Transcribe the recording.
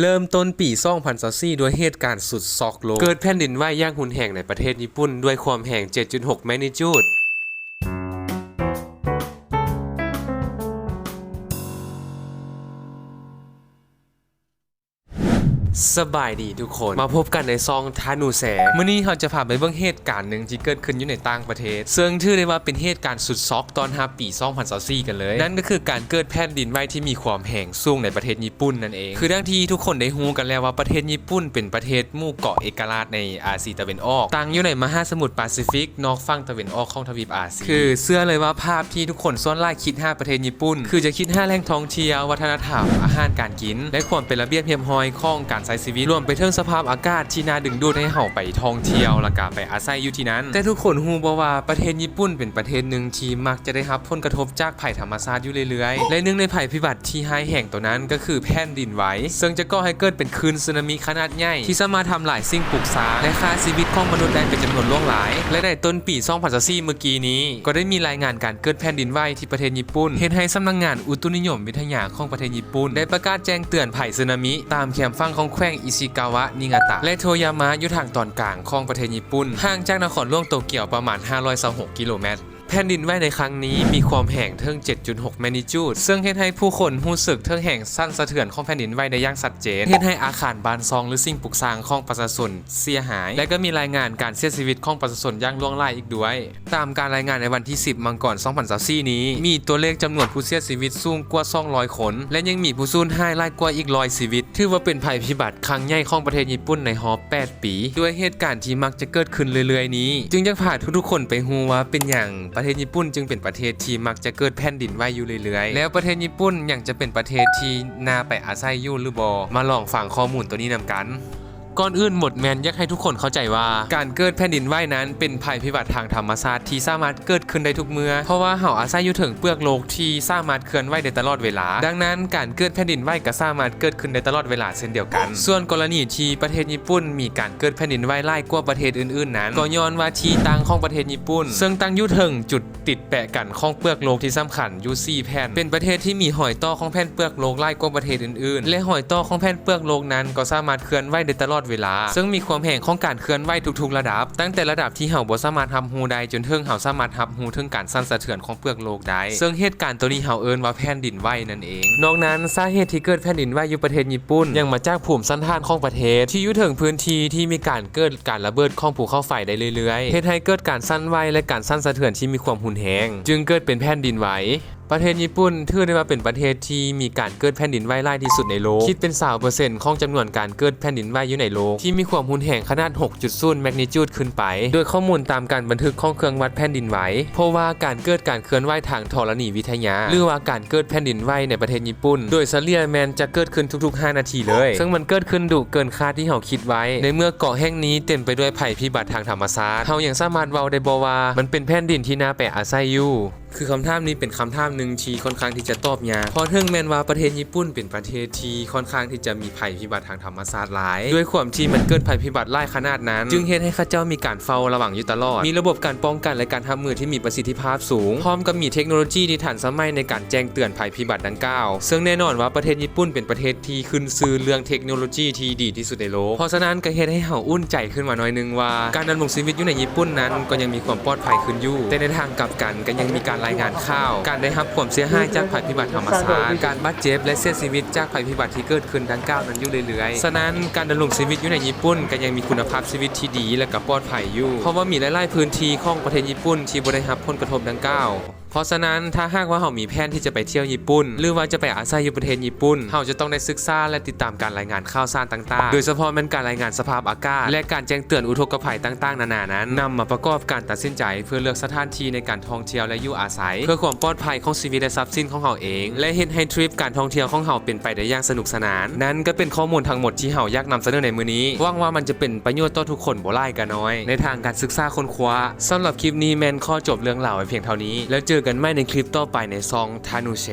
เริ่มต้นปีซ่องผ่านซี่ด้วยเหตุการณ์สุดซอกโลก เกิดแผ่นดินไหวย่างหุนแห่งในประเทศญี่ปุ่น ด้วยความแห่ง 7.6 แมกนิจูด สบายดีทุกคนมาพบกันในซองทานูแสมื่อนี้เราจะพาไปเบิ่งเหตุการณ์หนึ่งที่เกิดขึ้นอยู่ในต่างประเทศ ซึ่งถือได้ว่าเป็นเหตุการณ์สุดช็อกตอนฮาปี2024กันเลย นั่นก็คือการเกิดแผ่นดินไหวที่มีความแห่งสูงในประเทศญี่ปุ่นนั่นเอง คือดังที่ทุกคนได้ฮู้กันแล้วว่าประเทศญี่ปุ่นเป็นประเทศหมู่เกาะเอกราชในอาเซียตะวันออกตั้งอยู่ในมหาสมุทรแปซิฟิกนอกฝั่งตะวันออกของทวีปอาเซียคือเชื่อเลยว่าภาพที่ทุกคนส่วนไล่คิดห้าประเทศญี่ปุ่น คือจะคิดห้าแหล่งท่องเที่ยววัฒนธรรมอาหารการกิน และความเป็นระเบียบเรียบร้อยของการใช้ชีวิตรวมไปถึงสภาพอากาศที่น่าดึงดูดให้เฮาไปท่องเที่ยวและก็ไปอาศัยอยู่ที่นั้น แต่ทุกคนฮู้บ่ว่าประเทศญี่ปุ่นเป็นประเทศหนึ่งที่มักจะได้รับผลกระทบจากภัยธรรมชาติอยู่เรื่อยๆ และหนึ่งในภัยพิบัติที่ร้ายแห่งตัวนั้นก็คือแผ่นดินไหวซึ่งจะก่อให้เกิดเป็นคลื่นสึนามิขนาดใหญ่ที่สามารถทำลายสิ่งปลูกสร้างและฆ่าชีวิตของมนุษย์ได้เป็นจำนวนล่วงหลาย และในต้นปี 2024เมื่อกี้นี้ ก็ได้มีรายงานการเกิดแผ่นดินไหวที่ประเทศญี่ปุ่นเห็นให้สำนักงานอุตุนิยมวิทยาของประเทศญี่ปุ่น ได้ประกาศแจ้งเตือนภัยสึนามิตามแคมฝั่งของแขวงอิชิกาวะนิงาตะและโทยามะอยู่ทางตอนกลางของประเทศญี่ปุ่นห่างจากนครหลวงโตเกียวประมาณ 526 กิโลเมตร แผ่นดินไหวในครั้งนี้มีความแห่งเทิง 7.6แมกนิจูด ซึ่งเฮ็ดให้ผู้คนรู้สึกเทิงแห่งสั้นสะเทือนของแผ่นดินไหวได้อย่างชัดเจน เฮ็ดให้อาคารบานซองหรือสิ่งปลูกสร้างของประชาชนเสียหาย และก็มีรายงานการเสียชีวิตของประชาชนอย่างล่วงไลับอีกด้วย ตามการรายงานในวันที่ 10 มังกร2024นี้ มีตัวเลขจำนวนผู้เสียชีวิตสูงกว่า 200 คน และยังมีผู้สูญหายหลายกว่าอีก100ชีวิต ถือว่าเป็นภัยพิบัติครั้งใหญ่ของประเทศญี่ปุ่นในรอบ8ปี ด้วยเหตุการณ์ที่มักจะเกิดขึ้นเรื่อยๆ นี้ จึงยากพาทุกๆคนไปฮู้ว่าเป็นอย่างประเทศญี่ปุ่นจึงเป็นประเทศที่มักจะเกิดแผ่นดินไหวอยู่เรื่อยๆ แล้วประเทศญี่ปุ่นยังจะเป็นประเทศที่น่าไปอาศัยอยู่หรือบอมาลองฟังข้อมูลตัวนี้นำกัน ก่อนอื่นหมดแมนอยากให้ทุกคนเข้าใจว่า การเกิดแผ่นดินไหวนั้นเป็นภัยพิบัติทางธรรมชาติที่สามารถเกิดขึ้นได้ทุกเมื่อ เพราะว่าเฮาอาศัยอยู่ถึงเปลือกโลกที่สามารถเคลื่อนไหวได้ตลอดเวลา ดังนั้นการเกิดแผ่นดินไหวก็สามารถเกิดขึ้นได้ตลอดเวลาเช่นเดียวกัน ส่วนกรณีที่ประเทศญี่ปุ่น มีการเกิดแผ่นดินไหวไล่กว่าประเทศอื่นๆนั้นก็ย้อนว่าที่ตั้งของประเทศญี่ปุ่น ซึ่งตั้งอยู่ถึงจุดติดแปะกันของเปลือกโลกที่สำคัญอยู่สี่แผ่น เป็นประเทศที่มีหอยต่อของแผ่นเปลือกโลกไล่กว่าประเทศอื่นๆ และหอยต่อของแผ่นเปลือกโลกนั้นก็สามารถเคลื่อนไหวได้ตลอดเวลา ซึ่งมีความแห่งของการเคลื่อนไหวทุกๆ ระดับ ตั้งแต่ระดับที่เฮาบ่สามารถรับรู้ได้จนถึงเฮาสามารถรับรู้ถึงการสั่นสะเทือนของเปลือกโลกได้ซึ่งเหตุการณ์ตัวนี้เฮาเอิ้นว่าแผ่นดินไหวนั่นเอง นอกนั้นสาเหตุที่เกิดแผ่นดินไหวอยู่ประเทศญี่ปุ่นยังมาจากภูมิสันฐานของประเทศ ที่อยู่ถึงพื้นที่ที่มีการเกิดการระเบิดของภูเขาไฟได้เรื่อยๆเฮ็ดให้เกิดการสั่นไหวและการสั่นสะเทือนที่มีความหุนแรงจึงเกิดเป็นแผ่นดินไหว ประเทศญี่ปุ่นถือได้ว่าเป็นประเทศที่มีการเกิดแผ่นดินไหวหลายที่สุดในโลก คิดเป็น3%ของจำนวนการเกิดแผ่นดินไหวอยู่ในโลก ที่มีความรุนแรงขนาด 6.0แมกนิจูดขึ้นไป โดยข้อมูลตามการบันทึกของเครื่องวัดแผ่นดินไหวเพราะว่าการเกิดการเคลื่อนไหวทางธรณีวิทยา หรือว่าการเกิดแผ่นดินไหวในประเทศญี่ปุ่น โดยเฉลี่ยแมนจะเกิดขึ้นทุกๆ 5 นาทีเลย ซึ่งมันเกิดขึ้นดุเกินคาดที่เราคิดไว้ ในเมื่อเกาะแห่งนี้เต็มไปด้วยภัยพิบัติทางธรรมชาติเรายังสามารถเว้าได้บ่ว่ามันเป็นแผ่นดินที่น่าไปอาศัยอยู่คือคำถามนี้เป็นคำถามหนึ่งที่ค่อนข้างที่จะตอบยากเพราะถึงแมนว่าประเทศญี่ปุ่นเป็นประเทศที่ค่อนข้างที่จะมีภัยพิบัติทางธรรมชาติหลาย ด้วยความที่มันเกิดภัยพิบัติหลายขนาดนั้น จึงเฮ็ดให้ข้าเจ้ามีการเฝ้าระวังอยู่ตลอด มีระบบการป้องกันและการทำมือที่มีประสิทธิภาพสูง พร้อมกับมีเทคโนโลยีที่ทันสมัยในการแจ้งเตือนภัยพิบัติดังกล่าว ซึ่งแน่นอนว่าประเทศญี่ปุ่นเป็นประเทศที่ขึ้นชื่อเรื่องเทคโนโลยีที่ดีที่สุดในโลก เพราะฉะนั้นก็เฮ็ดให้เฮาอุ่นใจขึ้นมาหน่อยนึงว่า การดำรงชีวิตอยู่ในญี่ปุ่นนั้นก็ยังมีความปลอดภัยขึ้นอยู่ แต่ในทางกลับกันก็ยังมีการรายงานข่าว การได้รับความเสียหายจากภัยพิบัติธรรมชาติ การบาดเจ็บและเสียชีวิตจากภัยพิบัติที่เกิดขึ้นดังกล่าวนั้นอยู่เรื่อยๆ ฉะนั้นการดำรงชีวิตอยู่ในญี่ปุ่นก็ยังมีคุณภาพชีวิตที่ดีและก็ปลอดภัยอยู่ เพราะว่ามีหลายๆพื้นที่ของประเทศญี่ปุ่นที่บ่ได้รับผลกระทบดังกล่าว เพราะฉะนั้นถ้าหากว่าเรามีแผนที่จะไปเที่ยวญี่ปุ่น หรือว่าจะไปอาศัยอยู่ประเทศญี่ปุ่นเราจะต้องได้ศึกษาและติดตามการรายงานข่าวสารต่างๆ โดยเฉพาะแมันการรายงานสภาพอากาศ และการแจ้งเตือนอุทกภัยต่างๆ นานานั้นนำมาประกอบการตัดสินใจ เพื่อเลือกสถานที่ในการท่องเที่ยวและอยู่อาศัย เพื่อความปลอดภัยของชีวิตและทรัพย์สินของเราเอง และเห็นให้ทริปการท่องเที่ยวของเราเป็นไปได้อย่างสนุกสนาน นั่นก็เป็นข้อมูลทั้งหมดที่เราอยากนำเสนอในมื้อนี้หวังว่ามันจะเป็นประโยชน์ต่อทุกคนบ่หลายก็น้อย ในทางการศึกษาค้นคว้าสำหรับคลิปนี้แมนข้อจบเรื่องราไว้เพียงเท่านี้แล้วเจอกันใหม่ในคลิปต่อไปในซองทานูเช